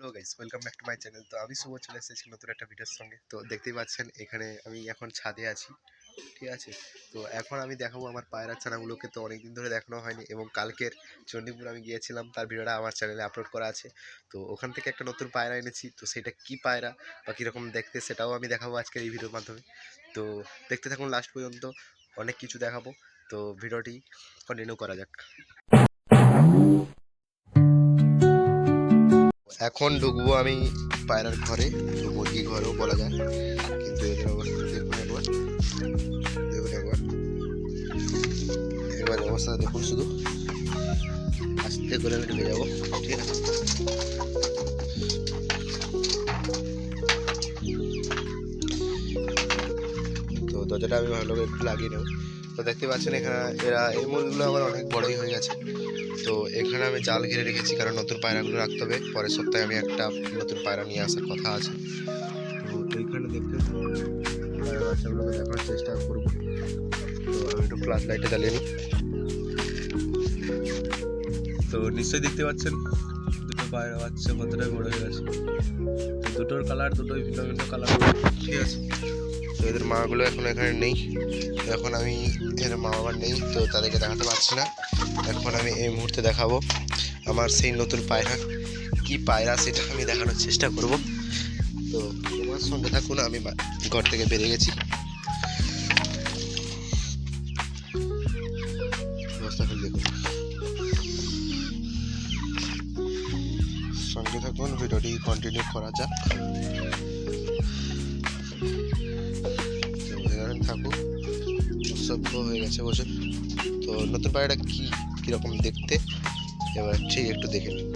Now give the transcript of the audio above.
Hello guys welcome back to my channel তো আমি শুভ চলে এসেছি নতুন একটা ভিডিওর সঙ্গে। তো দেখতেই পাচ্ছেন, এখানে আমি এখন ছাদে আছি, ঠিক আছে? তো এখন আমি দেখাবো আমার পায়রা ছানাগুলোকে। তো অনেকদিন ধরে দেখানো হয়নি এবং কালকের চণ্ডীপুর আমি গিয়েছিলাম, তার ভিডিওটা আমার চ্যানেলে আপলোড করা আছে। তো ওখান থেকে একটা নতুন পায়রা এনেছি, তো সেটা কি পায়রা বা কীরকম দেখতে সেটাও আমি দেখাবো আজকের এই ভিডিওর মাধ্যমে। তো দেখতে থাকুন লাস্ট পর্যন্ত, অনেক কিছু দেখাবো। তো ভিডিওটি কন্টিনিউ করা যাক। এখন ঢুকবো আমি পায়রার ঘরে মুরগি ঘরেও বলা যায়। কিন্তু এদের অবস্থা দেখুন একবার। দেখুন একবার। এবার অবস্থা দেখুন শুধু। আস্তে করে আমি ঢুকে যাব, ঠিক আছে? তো দরজাটা আমি ভালো করে একটু লাগিয়ে নেব। তো দেখতে পাচ্ছেন এখানে এরা, এই মুরগিগুলো আবার অনেক বড়ই হয়ে গেছে। তো এখানে আমি জাল ঘিরে রেখেছি, কারণ নতুন পায়রাগুলো রাখতে হবে। পরের সপ্তাহে আমি একটা নতুন পায়রা নিয়ে আসার কথা আছে। তো এইখানে দেখতে বাচ্চাগুলোকে চেষ্টা করব। তো আমি একটু ফ্ল্যাশ লাইটটা জ্বালিয়ে নিই। তো নিশ্চয়ই দেখতে পাচ্ছেন, দুটো পায়রা বাচ্চা কতটা বড় হয়ে গেছে। দুটোর কালার দুটোই ভিন্ন ভিন্ন কালার ঠিক আছে। তো এদের মাগুলো এখন এখানে নেই। এখন আমি এর মা বাবা নেই, তো তাদেরকে দেখাতে পারছি না। এখন আমি এই মুহূর্তে দেখাবো আমার সেই নতুন পায়রা। কি পায়রা সেটা আমি দেখানোর চেষ্টা করব। তো তোমার সঙ্গে থাকুন, আমি ঘর থেকে বেরিয়ে গেছি। সঙ্গে থাকুন, ভিডিওটি কন্টিনিউ করা যাক। থাকুক সভ্য হয়ে গেছে বছর তো নতুন পাড়াটা কী কীরকম দেখতে? এবার ঠিক একটু দেখে নিন